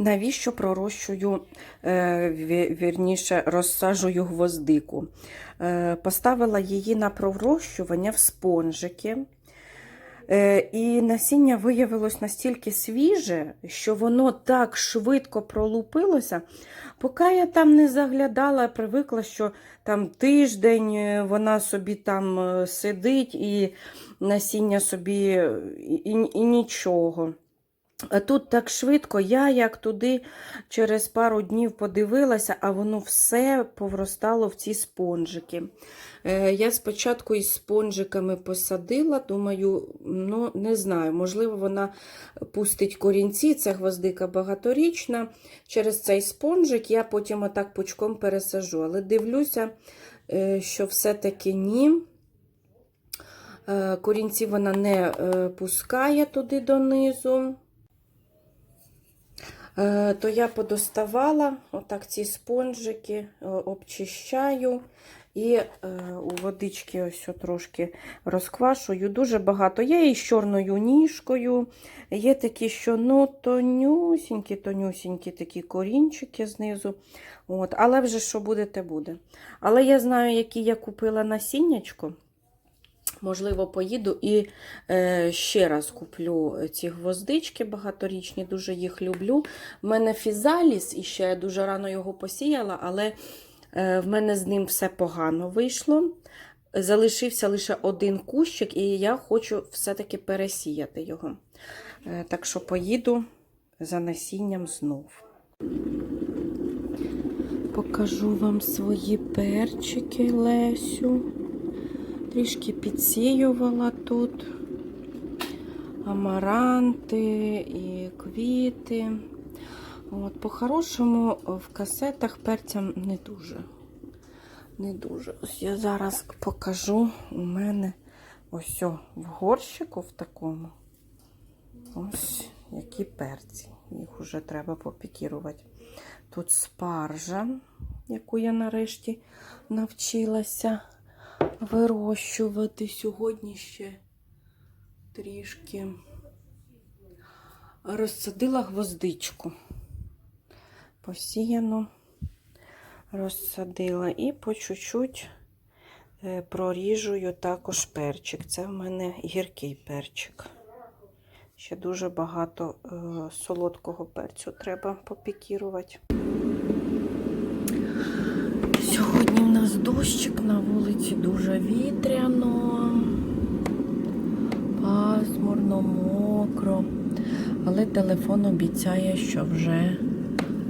Навіщо пророщую, е, вірніше, розсаджую гвоздику? Е, Поставила її на пророщування в спонжики. Е, І насіння виявилось настільки свіже, що воно так швидко пролупилося. Поки я там не заглядала, привикла, що там тиждень вона собі там сидить і насіння собі і, і, і нічого. Тут так швидко, я як туди через пару днів подивилася, а воно все повростало в ці спонжики. Е, я спочатку із спонжиками посадила, думаю, ну не знаю, можливо, вона пустить корінці, це гвоздика багаторічна. Через цей спонжик я потім отак пучком пересажу. Але дивлюся, е, що все-таки ні. Е, Корінці вона не пускає туди донизу. Е, То я подоставала отак ці спонжики, е, обчищаю і е, у водички ось трошки розквашую. Дуже багато. Є і з чорною ніжкою, є такі, що ну, тонюсінькі, тонюсінькі такі корінчики знизу. От. Але вже що буде, те буде. Але я знаю, які я купила насіннячко. Можливо, поїду і е, ще раз куплю ці гвоздички багаторічні, дуже їх люблю. В мене фізаліс, і ще я дуже рано його посіяла, але е, в мене з ним все погано вийшло. Залишився лише один кущик, і я хочу все-таки пересіяти його. Е, так що поїду за насінням знов. Покажу вам свої перчики Лесю. Трішки підсіювала тут амаранти і квіти. От, По-хорошому в касетах перцям не дуже. Не дуже. Ось я зараз покажу у мене ось о, в горщику в такому. Ось які перці. Їх вже треба попікірувати. Тут спаржа, яку я нарешті навчилася вирощувати сьогодні ще трішки. Розсадила гвоздичку. Посіяно розсадила і по чуть-чуть е, проріжую також перчик. Це в мене гіркий перчик. Ще дуже багато е, солодкого перцю треба попікірувати. Нас дощик на вулиці дуже вітряно, пасмурно, мокро. Але телефон обіцяє, що вже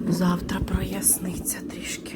завтра проясниться трішки.